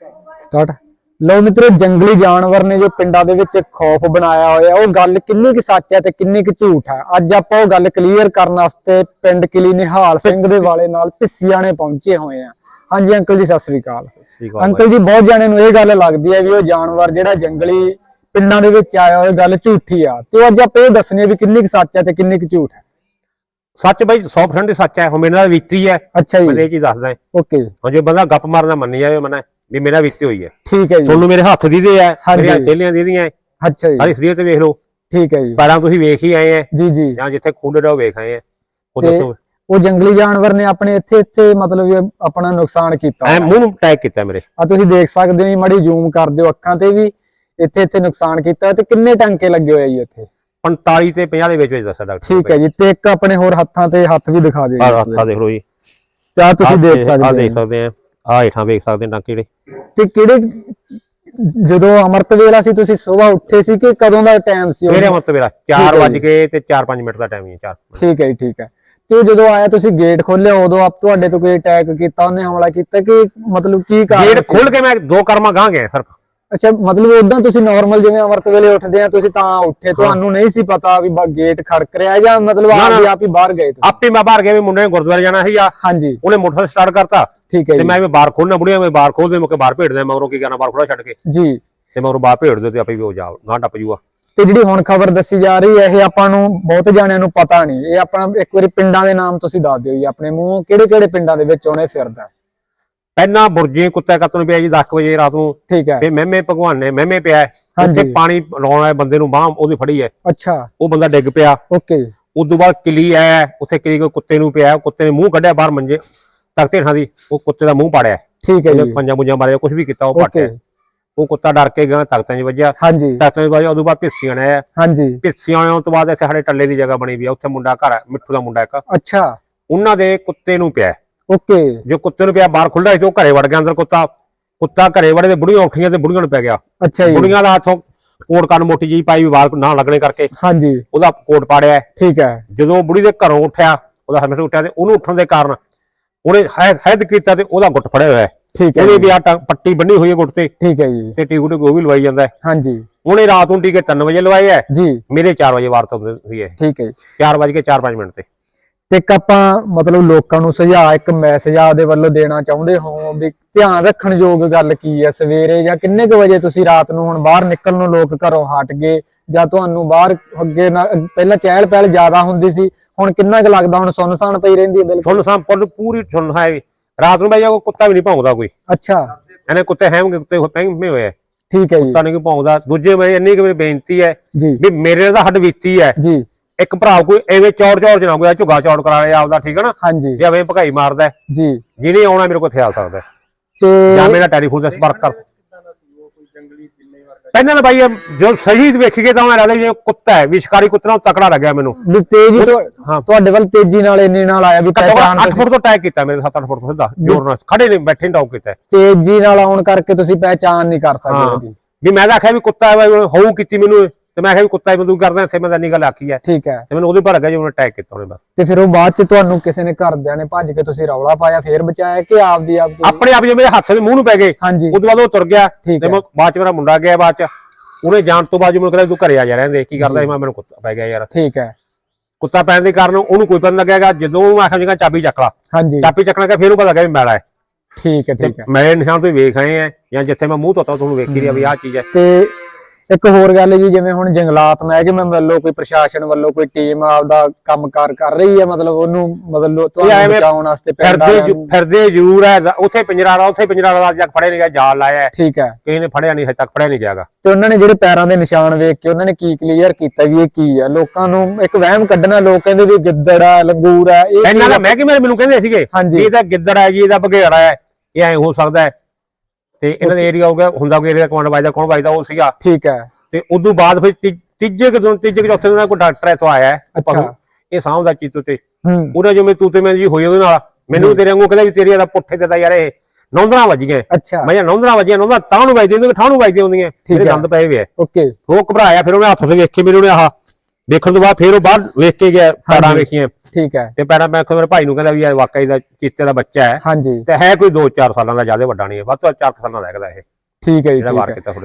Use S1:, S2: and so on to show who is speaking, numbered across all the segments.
S1: Start ਲੋ ਮਿੱਤਰੋ ਜੰਗਲੀ ਜਾਨਵਰ ਨੇ ਜੋ ਪਿੰਡਾਂ ਦੇ ਵਿੱਚ ਖੌਫ ਬਣਾਇਆ ਹੋਇਆ ਉਹ ਗੱਲ ਕਿੰਨੀ ਕੁ ਸੱਚ ਹੈ ਤੇ ਕਿੰਨੀ ਕੁ ਝੂਠ ਹੈ? ਅੱਜ ਆਪਾਂ ਉਹ ਗੱਲ ਕਲੀਅਰ ਕਰਨ ਵਾਸਤੇ ਪਿੰਡ ਕਿਲੀ ਨਿਹਾਲ ਸਿੰਘ ਦੇ ਵਾਲੇ ਨਾਲ ਪਿੱਸੀਆਂ ਨੇ ਪਹੁੰਚੇ ਹੋਏ ਆ ਹਾਂਜੀ ਅੰਕਲ ਜੀ ਸਤਿ ਸ੍ਰੀ ਅਕਾਲ। ਅੰਕਲ ਜੀ ਬਹੁਤ ਜਾਣੇ ਨੂੰ ਇਹ ਗੱਲ ਲੱਗਦੀ ਹੈ ਵੀ ਉਹ ਜਾਨਵਰ ਜਿਹੜਾ ਜੰਗਲੀ ਪਿੰਡਾਂ ਦੇ ਵਿੱਚ ਆਇਆ ਉਹ ਗੱਲ ਝੂਠੀ ਆ। ਤੇ ਅੱਜ ਆਪਾਂ ਇਹ ਦੱਸਣੀ ਹੈ ਵੀ ਕਿੰਨੀ ਕੁ ਸੱਚ ਹੈ ਤੇ ਕਿੰਨੀ ਕੁ ਝੂਠ ਹੈ।
S2: ਸੱਚ ਬਈ 100% ਹੀ ਸੱਚ ਹੈ ਹੁਣ ਮੇਰੇ ਨਾਲ ਬੀਤੀ ਹੈ
S1: ਅੱਛਾ
S2: ਮੈਂ
S1: ਜੀ
S2: ਇਹ ਚੀਜ਼ ਦੱਸਦਾ।
S1: ਓਕੇ
S2: ਹੁਣ ਜੇ ਬੰਦਾ ਗੱਪ ਮਾਰਨਾ ਮੰਨੀ ਜਾਵੇ ਮਨਾ। ਵੀ ਮੇਰਾ ਬੀਤੀ ਹੋਈ ਹੈ।
S1: ਠੀਕ ਹੈ ਜੀ।
S2: ਤੁਹਾਨੂੰ ਮੇਰੇ ਹੱਥ ਦੀ ਦੇ ਹੈ
S1: ਹਾਂਜੀ।
S2: ਮੇਰੀਆਂ ਛੇਲੀਆਂ ਦੀ ਦੀਆਂ ਹੈ।
S1: ਅੱਛਾ ਜੀ।
S2: ਸਾਰੀ ਸਰੀਰ ਤੇ ਵੇਖ ਲਓ।
S1: ਠੀਕ ਹੈ ਜੀ।
S2: ਪੈਰਾਂ ਤੁਸੀਂ ਵੇਖ ਹੀ ਆਏ ਹੈ।
S1: ਜੀ ਜੀ।
S2: ਜਾਂ ਜਿੱਥੇ ਡਰਾ ਉਹ ਵੇਖ ਆਏ ਹੈ। ਉਹ ਦੱਸੋ।
S1: ਉਹ ਜੰਗਲੀ ਜਾਨਵਰ ਨੇ ਆਪਣੇ ਇੱਥੇ ਇੱਥੇ ਮਤਲਬ ਆਪਣਾ ਨੁਕਸਾਨ ਕੀਤਾ
S2: ਐ ਮੂੰਹ ਨੂੰ ਅਟੈਕ ਕੀਤਾ ਮੇਰੇ।
S1: ਆ ਤੁਸੀਂ ਦੇਖ ਸਕਦੇ ਹੋ ਜੀ ਮੜੀ ਜ਼ੂਮ ਕਰ ਦਿਓ ਅੱਖਾਂ ਤੇ ਵੀ। ਇੱਥੇ ਇੱਥੇ ਨੁਕਸਾਨ ਕੀਤਾ ਤੇ ਕਿੰਨੇ ਟਾਂਕੇ ਲੱਗੇ ਹੋਏ ਆ ਜੀ ਇੱਥੇ?
S2: 45 ਤੇ 50 ਦੇ ਵਿੱਚ ਵਿੱਚ ਦੱਸਿਆ ਡਾਕਟਰ
S1: ਠੀਕ ਹੈ ਜੀ ਤੇ ਇੱਕ ਆਪਣੇ ਹੋਰ ਹੱਥਾਂ ਤੇ ਹੱਥ ਵੀ ਦਿਖਾ ਦਿਓ
S2: ਆ ਹੱਥਾਂ ਦੇਖ ਲਓ ਜੀ।
S1: ਤੇ ਤੁਸੀਂ ਦੇਖ
S2: ਆ
S1: ਸਕਦੇ
S2: ਦੇਖ
S1: ਹੋ
S2: ਸਕਦੇ ਆ ਆ ਹੇਠਾਂ ਵੇਖ ਸਕਦੇ ਆ ਟਾਂਕੇ ਜਿਹੜੇ
S1: ਤੇ ਕਿਹੜੇ ਜਦੋਂ ਅਮਰਤ ਵੇਲਾ ਸੀ ਤੁਸੀਂ ਸਵੇਰ ਉੱਠੇ ਸੀ ਕਿ ਕਦੋਂ ਦਾ ਟਾਈਮ ਸੀ ਉਹ?
S2: ਮੇਰੇ ਮਤ ਮੇਰਾ
S1: ਹੈ
S2: 4
S1: ਜੀ।
S2: ਵਜ ਕੇ ਤੇ 4-5 ਮਿੰਟ ਦਾ ਟਾਈਮ ਹੀ ਹੈ 4
S1: ਠੀਕ ਹੈ ਠੀਕ ਹੈ ਤੇ ਜਦੋਂ ਆਇਆ ਤੁਸੀਂ ਗੇਟ ਖੋਲਿਆ ਉਦੋਂ ਆਪ ਤੁਹਾਡੇ ਤੋਂ ਕੋਈ ਅਟੈਕ ਕੀਤਾ ਉਹਨੇ ਹਮਲਾ ਕੀਤਾ ਕਿ ਮਤਲਬ ਕੀ ਕਾਰਨ
S2: ਗੇਟ? ਖੋਲ ਕੇ ਮੈਂ ਦੋ ਕਰਮਾ ਗਾਂ ਗਿਆ ਸਿਰਫ
S1: ਅੱਛਾ ਮਤਲਬ ਉਦਾਂ ਤੁਸੀਂ ਨਾਰਮਲ ਜਿਵੇਂ ਅਮਰਤ ਵੇਲੇ ਉੱਠਦੇ ਆ ਤੁਸੀਂ ਤਾਂ ਉੱਠੇ ਤੁਹਾਨੂੰ ਨਹੀਂ ਸੀ ਪਤਾ ਵੀ ਗੇਟ ਖੜਕ ਰਿਹਾ ਜਾਂ ਮਤਲਬ ਆਪ ਹੀ ਆਪ ਹੀ ਬਾਹਰ ਗਏ ਤੁਸੀਂ?
S2: ਆਪੇ ਮੈਂ ਬਾਹਰ ਗਿਆ ਵੀ ਮੁੰਡੇ ਨੇ ਗੁਰਦੁਆਰੇ ਜਾਣਾ ਸੀ ਆ
S1: ਹਾਂਜੀ।
S2: ਉਹਨੇ ਮੋਟਰਸਾਈਕਲ ਸਟਾਰਟ ਕਰਤਾ।
S1: ਠੀਕ ਹੈ
S2: ਤੇ ਮੈਂ ਵੀ ਬਾਹਰ ਖੋਲਣਾ ਬੁੜੀਆਂ ਮੈਂ ਬਾਹਰ ਖੋਲਦੇ ਮੁਕੇ ਬਾਹਰ ਭੇੜਦੇ ਮਗਰੋਂ ਕੀ ਕਰਨਾ ਬਾਹਰ ਖੋਲਾ ਛੱਡ ਕੇ।
S1: ਜੀ।
S2: ਤੇ ਮਗਰੋਂ ਬਾਹਰ ਭੇੜ ਦਿਓ ਤੇ ਆਪੇ ਵੀ ਹੋ ਜਾ ਗਾਂ ਟੱਪ ਜੂਗਾ।
S1: ਤੇ ਜਿਹੜੀ ਹੁਣ ਖਬਰ ਦੱਸੀ ਜਾ ਰਹੀ ਹੈ ਇਹ ਆਪਾਂ ਨੂੰ ਬਹੁਤ ਜਾਣਿਆਂ ਨੂੰ ਪਤਾ ਨਹੀਂ। ਇਹ ਆਪਣਾ ਇੱਕ ਵਾਰੀ ਪਿੰਡਾਂ ਦੇ ਨਾਮ ਤੁਸੀਂ ਦੱਸ ਦਿਓ ਜੀ ਆਪਣੇ ਮੂੰਹ ਕਿਹੜੇ ਕਿਹੜੇ ਪਿੰਡਾਂ ਦੇ ਵਿੱਚ ਉਹਨੇ ਫਿਰਦਾ।
S2: ਪਹਿਲਾਂ ਬੁਰਜੇ ਕੁੱਤੇ ਕੱਤਣ ਪਿਆ ਜੀ 10 ਵਜੇ ਰਾਤ ਨੂੰ।
S1: ਠੀਕ ਹੈ।
S2: ਤੇ ਮਹਿਮੇ ਭਗਵਾਨ ਨੇ ਮਹਿਮੇ ਪਿਆ। ਉੱਥੇ ਪਾਣੀ ਲਾਉਣ ਆਏ ਬੰਦੇ ਨੂੰ ਬਾਹ ਉਹਦੀ ਫੜੀ ਹੈ।
S1: ਅੱਛਾ।
S2: ਉਹ ਬੰਦਾ ਡਿੱਗ ਪਿਆ।
S1: ਓਕੇ।
S2: ਉਸ ਤੋਂ ਬਾਅਦ ਕਿਲੀ ਆਇਆ ਉੱਥੇ ਕਿਲੀ ਕੋ ਕੁੱਤੇ ਨੂੰ ਪਿਆ ਕੁੱਤੇ ਨੇ ਮੂੰਹ ਕੱਢਿਆ ਬਾਹਰ ਮੰਜੇ ਤਖਤੇ ਥਾਂ ਦੀ ਉਹ ਕੁੱਤੇ ਦਾ ਮੂੰਹ ਪਾੜਿਆ।
S1: ਠੀਕ ਹੈ ਜੀ।
S2: ਪੰਜਾਂ ਪੁੰਜਾਂ ਮਾਰਿਆ ਕੁਝ ਵੀ ਕੀਤਾ ਉਹ ਪਟਿਆ ਉਹ ਕੁੱਤਾ ਡਰ ਕੇ ਗਿਆ ਤਖਤਾਂ 'ਚ ਵੱਜਿਆ।
S1: ਹਾਂਜੀ।
S2: ਤਖਤਾਂ 'ਚ ਵੱਜਿਆ ਉਦੋਂ ਬਾਅਦ ਪਿੱਸੀਆਂ ਨੇ
S1: ਹਾਂਜੀ।
S2: ਪਿੱਸੀਆਂ ਆਉਣ ਤੋਂ ਬਾਅਦ ਇੱਥੇ ਸਾਡੇ ਟੱਲੇ ਦੀ ਜਗ੍ਹਾ ਬਣੀ ਵੀ ਆ ਉੱਥੇ ਮੁੰਡਾ ਘਰ ਮਿੱਠੂ ਦਾ ਮੁੰਡਾ ਇੱਕ।
S1: ਅੱਛਾ।
S2: ਉਹਨਾਂ ਦੇ ਕੁੱਤੇ ਨੂੰ ਪਿਆ
S1: ਓਕੇ।
S2: ਜੋ ਕੁੱਤੇ ਨੂੰ ਪਿਆ ਬਾਹਰ ਖੁੱਲ੍ਹਾ ਸੀ ਤੇ ਉਹ ਘਰੇ ਵੜ ਗਿਆ ਅੰਦਰ ਕੁੱਤਾ। ਕੁੱਤਾ ਘਰੇ ਵੜੇ ਤੇ ਬੁੜੀਆਂ ਉੱਠੀਆਂ ਤੇ ਬੁੜੀਆਂ ਨੂੰ ਪੈ ਗਿਆ।
S1: ਅੱਛਾ ਜੀ।
S2: ਬੁੜੀਆਂ ਦਾ ਹੱਥੋਂ ਕੋਟ ਕੰਨ ਮੋਟੀ ਜੀ ਪਾਈ ਵੀ ਵਾਲ ਨਾ ਲੱਗਣੇ ਕਰਕੇ।
S1: ਹਾਂਜੀ।
S2: ਉਹਦਾ ਕੋਟ ਪਾੜਿਆ।
S1: ਠੀਕ ਹੈ।
S2: ਜਦੋਂ ਬੁੜੀ ਦੇ ਘਰੋਂ ਉੱਠਿਆ ਉਹਦਾ ਹਮੇਸ਼ਾ ਉੱਠਿਆ ਤੇ ਉਹਨੂੰ ਉੱਠਣ ਦੇ ਕਾਰਨ ਉਹਨੇ ਹੈਦ ਕੀਤਾ ਤੇ ਉਹਦਾ ਗੁੱਟ ਫੜਿਆ ਹੋਇਆ। ਹੈ
S1: ਠੀਕ ਹੈ
S2: ਉਹਦੇ ਵੀ ਆ ਪੱਟੀ ਬੰਨੀ ਹੋਈ ਹੈ ਗੁੱਟ ਤੇ।
S1: ਠੀਕ ਹੈ ਜੀ।
S2: ਤੇ ਟੀਕੂ ਟੀਕੂ ਉਹ ਵੀ ਲਵਾਈ ਜਾਂਦਾ ਹੈ।
S1: ਹਾਂਜੀ।
S2: ਉਹਨੇ ਰਾਤ ਨੂੰ ਟੀਕੇ 3 ਵਜੇ ਲਵਾਏ ਹੈ।
S1: ਜੀ।
S2: ਮੇਰੇ 4 ਵਜੇ ਵਾਰਤਾ ਹੋਈ ਹੈ।
S1: ਠੀਕ ਹੈ ਜੀ।
S2: 4 ਵਜੇ ਕੇ 4-5 ਮਿੰਟ ਤੇ।
S1: ਤੇ ਇੱਕ ਆਪਾਂ ਮਤਲਬ ਲੋਕਾਂ ਨੂੰ ਸੁਝਾਅ ਇੱਕ ਮੈਸੇਜ ਆਪਦੇ ਵੱਲੋਂ ਦੇਣਾ ਚਾਹੁੰਦੇ ਹੋ ਵੀ ਧਿਆਨ ਰੱਖਣ ਯੋਗ ਗੱਲ ਕੀ ਹੈ? ਸਵੇਰੇ ਜਾਂ ਕਿੰਨੇ ਕੁ ਵਜੇ ਤੁਸੀਂ ਰਾਤ ਨੂੰ ਹੁਣ ਬਾਹਰ ਨਿਕਲਣ ਨੂੰ ਲੋਕ ਘਰੋਂ ਹਟ ਗਏ ਜਾਂ ਤੁਹਾਨੂੰ ਬਾਹਰ ਅੱਗੇ ਪਹਿਲਾਂ ਚਹਿਲ ਪਹਿਲ ਜ਼ਿਆਦਾ ਹੁੰਦੀ ਸੀ ਹੁਣ ਕਿੰਨਾ ਕੁ ਲੱਗਦਾ? ਹੁਣ ਸੁੰਨਸਾਨ ਪਈ ਰਹਿੰਦੀ ਹੈ ਬਿਲਕੁਲ।
S2: ਤੁਹਾਨੂੰ ਸੰਪੂਰਨ ਪੂਰੀ ਸੁਣ ਹੈ ਰਾਤ ਨੂੰ ਬਈ ਕੋਈ ਕੁੱਤਾ ਵੀ ਨਹੀਂ ਭੌਂਕਦਾ ਕੋਈ।
S1: ਅੱਛਾ।
S2: ਇਹਨੇ ਕੁੱਤੇ ਹੈਮਗੇ ਕੁੱਤੇ ਪਹਿਮੇ ਹੋਏ ਆ।
S1: ਠੀਕ ਹੈ ਜੀ।
S2: ਕੁੱਤਾ ਨਹੀਂ ਕੋਈ ਭੌਂਕਦਾ। ਦੂਜੇ ਮੈਂ ਇੰਨੀ ਕਿ ਮੇਰੀ ਬੇਨਤੀ ਹੈ ਵੀ ਮੇਰੇ ਦਾ ਹੱਡ ਬੀਤੀ ਹੈ।
S1: ਜੀ।
S2: ਇੱਕ ਭਰਾ ਕੋਈ ਐਵੇਂ ਚੌੜ ਚੌੜ ਜਨਾ ਕੋਈ ਝੁਗਾ ਚੌੜ ਕਰਾ ਲਿਆ ਆਪਦਾ ਠੀਕ ਹੈ ਨਾ?
S1: ਹਾਂਜੀ।
S2: ਜੇ ਐਵੇਂ ਭਗਾਈ ਮਾਰਦਾ ਹੈ,
S1: ਜੀ।
S2: ਜਿਹਨੇ ਆਉਣਾ ਮੇਰੇ ਕੋਲ ਖਿਆਲ ਸਕਦਾ ਹੈ।
S1: ਤੇ
S2: ਜਾਂ ਮੇਰਾ ਟੈਲੀਫੋਨ ਤੇ ਸੰਪਰਕ ਕਰ ਪਹਿਲਾਂ ਤਾਂ ਬਾਈ ਇਹ ਜੋ ਸਹੀ ਵੇਖੀਏ ਤਾਂ ਮੈਂ ਲੱਗਦਾ ਵੀ ਇਹ ਕੁੱਤਾ ਹੈ ਵੀ ਸ਼ਿਕਾਰੀ ਕੁੱਤੇ ਨਾਲ ਤਕੜਾ ਲੱਗਿਆ ਮੈਨੂੰ।
S1: ਵੀ ਤੇਜ਼ੀ ਤੋਂ
S2: ਹਾਂ।
S1: ਤੁਹਾਡੇ ਵੱਲ ਤੇਜ਼ੀ ਨਾਲ ਇੰਨੇ ਨਾਲ ਆਇਆ ਵੀ ਪਹਿਚਾਣ
S2: 8 ਫੁੱਟ ਤੋਂ ਅਟੈਕ ਕੀਤਾ ਮੇਰੇ 7-8 ਫੁੱਟ ਤੋਂ ਸਿੱਧਾ ਜੋਰ ਨਾਲ। ਖੜੇ ਨੇ ਬੈਠੇ ਨੇ ਟੌਕ ਕੀਤਾ
S1: ਤੇਜ਼ੀ ਨਾਲ ਆਉਣ ਕਰਕੇ ਤੁਸੀਂ ਪਹਿਚਾਣ ਨਹੀਂ ਕਰ ਸਕਦੇ
S2: ਹਾਂ।
S1: ਉਹਦੀ।
S2: ਵੀ ਮੈਂ ਤਾਂ ਆਖਿਆ ਵੀ ਕੁੱਤਾ ਹੈ ਹੋਊ ਕੀਤੀ ਮੈਨੂੰ ਤੇ ਮੈਂ ਆਖਿਆ ਵੀ ਕੁੱਤਾ ਹੀ ਬੰਦੂਕ ਕਰਦਾ ਇੱਥੇ ਮੈਂ ਤਾਂ ਇੰਨੀ ਗੱਲ ਆਖੀ ਹੈ।
S1: ਠੀਕ ਹੈ।
S2: ਤੇ ਮੈਨੂੰ ਉਹਦੇ ਪਰ ਗਿਆ ਜੀ ਉਹਨੇ ਅਟੈਕ ਕੀਤਾ ਉਹਨੇ ਬਸ।
S1: ਤੇ ਫਿਰ ਉਹ ਬਾਅਦ ਚ ਤੁਹਾਨੂੰ ਕਿਸੇ ਨੇ ਘਰਦਿਆਂ ਨੇ ਭੱਜ ਕੇ ਤੁਸੀਂ ਰੌਲਾ ਪਾਇਆ ਫੇਰ ਬਚਾਇਆ ਕਿ ਆਪ ਤੁਸੀਂ-
S2: ਆਪਣੇ ਆਪ ਜੇ ਮੇਰੇ ਹੱਥ ਦੇ ਮੂੰਹ ਨੂੰ ਪੈ ਗਏ।
S1: ਹਾਂਜੀ।
S2: ਉਦੋਂ ਬਾਅਦ ਉਹ ਤੁਰ ਗਿਆ।
S1: ਠੀਕ
S2: ਤੇ
S1: ਹੈ।
S2: ਮੈਂ ਬਾਅਦ ਚ ਮੇਰਾ ਮੁੰਡਾ ਗਿਆ ਬਾਅਦ ਚ। ਉਹਨੇ ਜਾਣ ਤੋਂ ਬਾਅਦ ਜੀ ਮੈਨੂੰ ਕਹਿੰਦਾ ਤੂੰ ਘਰੇ ਆ ਜਾ ਰਹਿੰਦੇ ਕੀ ਕਰਦਾ ਸੀ? ਮੈਂ ਮੈਨੂੰ ਕੁੱਤਾ ਪੈ ਗਿਆ ਯਾਰ।
S1: ਠੀਕ ਹੈ।
S2: ਕੁੱਤਾ ਪੈਣ ਦੇ ਕਾਰਨ ਉਹਨੂੰ ਕੋਈ ਪਤਾ ਲੱਗਿਆਗਾ ਜਦੋਂ ਮੈਂ ਆਖਿਆ ਜਗਾ ਚਾਬੀ ਚੱਕ ਲਾ।
S1: ਹਾਂਜੀ।
S2: ਚਾਬੀ ਚੱਕਣਾ ਕਿ ਫਿਰ ਉਹ ਪਤਾ ਲੱਗਿਆ ਵੀ ਮੈਲਾ ਹੈ।
S1: ਠੀਕ ਹੈ
S2: ਤੇ
S1: ਠੀਕ ਹੈ।
S2: ਮੇਰੇ ਨਿਸ਼ਾਨ ਤੋਂ ਵੇਖ ਆਏ ਆ ਜਾਂ ਜਿੱਥੇ ਮੈਂ ਮੂੰਹ ਧੋਤਾ ਤੁਹਾਨੂੰ ਵੇਖ ਰਿਹਾ ਵੀ ਆਹ ਚੀਜ਼ ਹੈ।
S1: ਤੇ ਇੱਕ ਹੋਰ ਗੱਲ ਜੀ ਜਿਵੇਂ ਹੁਣ ਜੰਗਲਾਤ ਮਹਿਕਮੇ ਵੱਲੋਂ ਕੋਈ ਪ੍ਰਸ਼ਾਸਨ ਵੱਲੋਂ ਕੋਈ ਟੀਮ ਆਪਦਾ ਕੰਮਕਾਰ ਕਰ ਰਹੀ ਹੈ ਮਤਲਬ ਉਹਨੂੰ ਮਤਲਬ ਤੁਹਾਨੂੰ ਬਚਾਉਣ ਵਾਸਤੇ
S2: ਫਿਰਦੇ ਫਿਰਦੇ ਜ਼ਰੂਰ ਹੈ ਉੱਥੇ ਪਿੰਜਰਾ ਲਾ ਉੱਥੇ ਪਿੰਜਰਾ ਲਾ ਜੱਗ ਫੜੇ ਨਹੀਂ ਗਿਆ ਜਾਲ ਲਾਇਆ।
S1: ਠੀਕ ਹੈ।
S2: ਕਿਸੇ ਨੇ ਫੜਿਆ ਨਹੀਂ ਹਜੇ ਤੱਕ ਫੜਿਆ ਨਹੀਂ ਗਿਆਗਾ
S1: ਤੇ ਉਹਨਾਂ ਨੇ ਜਿਹੜੇ ਪੈਰਾਂ ਦੇ ਨਿਸ਼ਾਨ ਵੇਖ ਕੇ ਉਹਨਾਂ ਨੇ ਕੀ ਕਲੀਅਰ ਕੀਤਾ ਵੀ ਇਹ ਕੀ ਹੈ? ਲੋਕਾਂ ਨੂੰ ਇੱਕ ਵਹਿਮ ਕੱਢਣਾ ਲੋਕ ਕਹਿੰਦੇ ਵੀ ਗਿੱਦੜ ਹੈ ਲੰਗੂਰ ਹੈ ਇਹ
S2: ਇਹਨਾਂ ਦਾ
S1: ਚੀਜ਼-
S2: ਮੈਂ ਕਿ ਮੈਨੂੰ ਕਹਿੰਦੇ ਸੀਗੇ ਇਹ ਤਾਂ ਗਿੱਦੜ ਹੈ ਜੀ ਇਹਦਾ ਬਘੇੜਾ ਹੈ ਇਹ ਐ ਹੋ ਸਕਦਾ ਹੈ। ਤੇ ਇਹਨਾਂ ਦੇ ਏਰੀਆ ਹੋ ਗਿਆ ਹੁੰਦਾ ਕੋਈ ਏਰੀਆ ਕਮਾਂਡ ਵੱਜਦਾ ਕੌਣ ਵੱਜਦਾ ਉਹ ਸੀਗਾ।
S1: ਠੀਕ ਹੈ।
S2: ਤੇ ਉਦੋਂ ਬਾਅਦ ਫਿਰ ਤੀਜੇ ਕਿ ਦਿਨ ਤੀਜੇ ਕਿ ਚੌਥੇ ਦਿਨ ਕੋਈ ਡਾਕਟਰ ਇੱਥੋਂ ਆਇਆ
S1: ਅੱਛਾ।
S2: ਇਹ ਸਾਹਮਣਾ ਚੀਤੂ ਤੇ
S1: ਹੂੰ।
S2: ਉਹਨੇ ਜਿਵੇਂ ਤੂੰ ਤੇ ਮੈਂ ਜੀ ਹੋਈ ਉਹਦੇ ਨਾਲ ਮੈਨੂੰ ਤੇਰੇ ਵਾਂਗੂ ਕਹਿੰਦਾ ਵੀ ਤੇਰੀ ਦਾ ਪੁੱਠੇ ਤੇ ਤਾਂ ਯਾਰ ਇਹ ਨੌਂਦਰਾਂ ਵੱਜੀਆਂ।
S1: ਅੱਛਾ।
S2: ਮੈਂ ਨੌਂਦਰਾਂ ਵੱਜੀਆਂ ਨੌਂਦਰਾਂ ਤਾਂ ਨੂੰ ਵੱਜਦੀਆਂ ਹੁੰਦੀਆਂ ਠਾਹ ਨੂੰ ਵੱਜਦੀਆਂ ਹੁੰਦੀਆਂ। ਮੇਰੇ। ਦੰਦ ਪਏ ਹੋਏ ਆ।
S1: ਓਕੇ।
S2: ਉਹ ਘਬਰਾਇਆ ਫਿਰ ਉਹਨੇ ਹੱਥ ਤੇ ਵੇਖ ਮੇਰੇ ਉਹਨੇ ਆਹ। ਵੇਖਣ ਤੋਂ ਬਾਅਦ ਫਿਰ ਉਹ ਬਾਹਰ ਵੇਖ ਕੇ ਗਿਆ ਪੈੜਾਂ। ਵੇਖੀਆਂ।
S1: ਠੀਕ ਹੈ।
S2: ਤੇ ਪੈੜਾਂ ਮੈਂ ਮੇਰੇ ਭਾਈ ਨੂੰ ਕਹਿੰਦਾ ਵੀ ਇਹ ਵਾਕਈ ਦਾ ਚੀਤੇ ਦਾ ਬੱਚਾ ਹੈ।
S1: ਹਾਂਜੀ।
S2: ਤੇ ਹੈ ਕੋਈ 2-4 ਸਾਲਾਂ ਦਾ ਜ਼ਿਆਦਾ ਵੱਡਾ ਨਹੀਂ ਹੈ। ਵੱਧ ਤੋਂ ਵੱਧ 4 ਸਾਲਾਂ ਦਾ ਹੈਗਾ ਇਹ।
S1: ਠੀਕ ਹੈ ਜੀ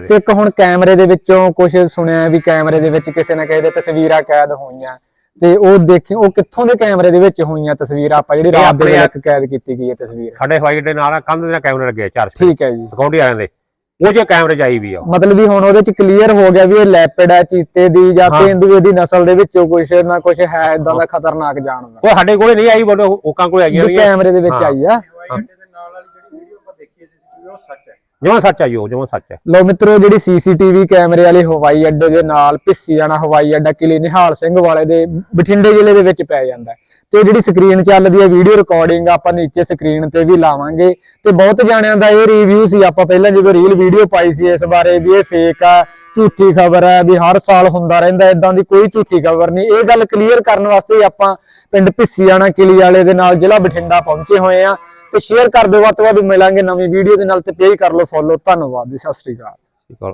S1: ਤੇ ਇੱਕ ਹੁਣ ਕੈਮਰੇ ਦੇ ਵਿੱਚੋਂ ਕੁਝ ਸੁਣਿਆ ਵੀ ਕੈਮਰੇ ਦੇ ਵਿੱਚ ਕਿਸੇ ਨਾ ਕਿਸੇ ਦੇ ਤਸਵੀਰਾਂ ਕੈਦ ਹੋਈਆਂ। ਤੇ ਉਹ ਦੇਖੀ ਉਹ ਕਿੱਥੋਂ ਦੇ ਕੈਮਰੇ ਦੇ ਵਿੱਚ ਹੋਈਆਂ ਤਸਵੀਰਾਂ? ਆਪਾਂ ਜਿਹੜੀ ਰਾਤ ਦੇ ਵੇਲੇ ਇੱਕ ਕੈਦ ਕੀਤੀ ਗਈ ਹੈ ਤਸਵੀਰ।
S2: ਸਾਡੇ ਹਵਾਈ ਅੱਡੇ ਨਾਲ ਕੰਧ ਦੇ ਨਾਲ ਕੈਮਰੇ ਲੱਗੇ ਆ ਚਾਰ
S1: ਠੀਕ ਹੈ ਜੀ।
S2: ਸਿਕਿਉਰਿਟੀ ਵਾਲਿਆਂ ਦੇ। ਉਹ ਜੇ ਕੈਮਰੇ ਚ ਆਈ ਵੀ ਆ ਉਹ।
S1: ਮਤਲਬ ਵੀ ਹੁਣ ਉਹਦੇ ਚ ਕਲੀਅਰ ਹੋ ਗਿਆ ਵੀ ਇਹ ਲੈਪਡ ਹੈ ਚੀਤੇ ਦੀ ਜਾਂ
S2: ਹਾਂ।
S1: ਤੇਂਦੂਏ ਦੀ ਨਸਲ ਦੇ ਵਿੱਚੋਂ ਕੁਝ ਨਾ ਕੁਝ ਹੈ ਇਦਾਂ ਦਾ ਖਤਰਨਾਕ ਜਾਨਵਰ
S2: ਉਹ ਸਾਡੇ ਕੋਲੇ ਨਹੀਂ ਆਈ ਬੋਲੇ ਓਕਾਂ ਕੋਲੇ ਆਈਆਂ
S1: ਜੋ
S2: ਵੀ
S1: ਕੈਮਰੇ ਦੇ ਵਿੱਚ
S2: ਹਾਂ।
S1: ਆਈ ਆ
S2: ਜਮਾਂ ਸੱਚ ਆ ਜੀ ਉਹ ਜਮਾਂ ਸੱਚ ਹੈ
S1: ਲੋ ਮਿੱਤਰੋ, ਜਿਹੜੀ ਸੀਸੀਟੀਵੀ ਕੈਮਰੇ ਵਾਲੇ ਹਵਾਈ ਅੱਡੇ ਦੇ ਨਾਲ ਪਿੱਸੀ ਜਾਣਾ ਹਵਾਈ ਅੱਡਾ ਕਿਲੇ ਨਿਹਾਲ ਸਿੰਘ ਵਾਲੇ ਦੇ ਬਠਿੰਡੇ ਜ਼ਿਲ੍ਹੇ ਦੇ ਵਿੱਚ ਪੈ ਜਾਂਦਾ ਤੇ ਜਿਹੜੀ ਸਕਰੀਨ ਚੱਲਦੀ ਹੈ, ਵੀਡੀਓ ਰਿਕਾਰਡਿੰਗ ਆਪਾਂ ਨੀਚੇ ਸਕਰੀਨ ਤੇ ਵੀ ਲਾਵਾਂਗੇ। ਤੇ ਬਹੁਤ ਜਾਣਿਆਂ ਦਾ ਇਹ ਰਿਵਿਊ ਸੀ, ਆਪਾਂ ਪਹਿਲਾਂ ਜਦੋਂ ਰੀਲ ਵੀਡੀਓ ਪਾਈ ਸੀ ਇਸ ਬਾਰੇ ਵੀ ਇਹ ਫੇਕ ਆ, ਝੂਠੀ ਖਬਰ ਹੈ ਵੀ ਹਰ ਸਾਲ ਹੁੰਦਾ ਰਹਿੰਦਾ ਇਦਾਂ ਦੀ ਕੋਈ ਝੂਠੀ ਖਬਰ ਨਹੀਂ। ਇਹ ਗੱਲ ਕਲੀਅਰ ਕਰਨ ਵਾਸਤੇ ਆਪਾਂ ਪਿੰਡ ਪਿੱਸੀਆਣਾ ਕਿਲੀ ਵਾਲੇ ਦੇ ਨਾਲ ਜ਼ਿਲ੍ਹਾ ਬਠਿੰਡਾ ਪਹੁੰਚੇ ਹੋਏ ਆ ਤੇ ਸ਼ੇਅਰ ਕਰ ਦਿਓ, ਵੱਧ ਤੋਂ ਵੱਧ ਮਿਲਾਂਗੇ ਨਵੀਂ ਵੀਡੀਓ ਦੇ ਨਾਲ ਤੇ ਪੇਜ ਕਰ ਲਓ ਫੋਲੋ ਧੰਨਵਾਦ ਜੀ, ਸਤਿ ਸ਼੍ਰੀ ਅਕਾਲ।
S2: ਠੀਕ ਆ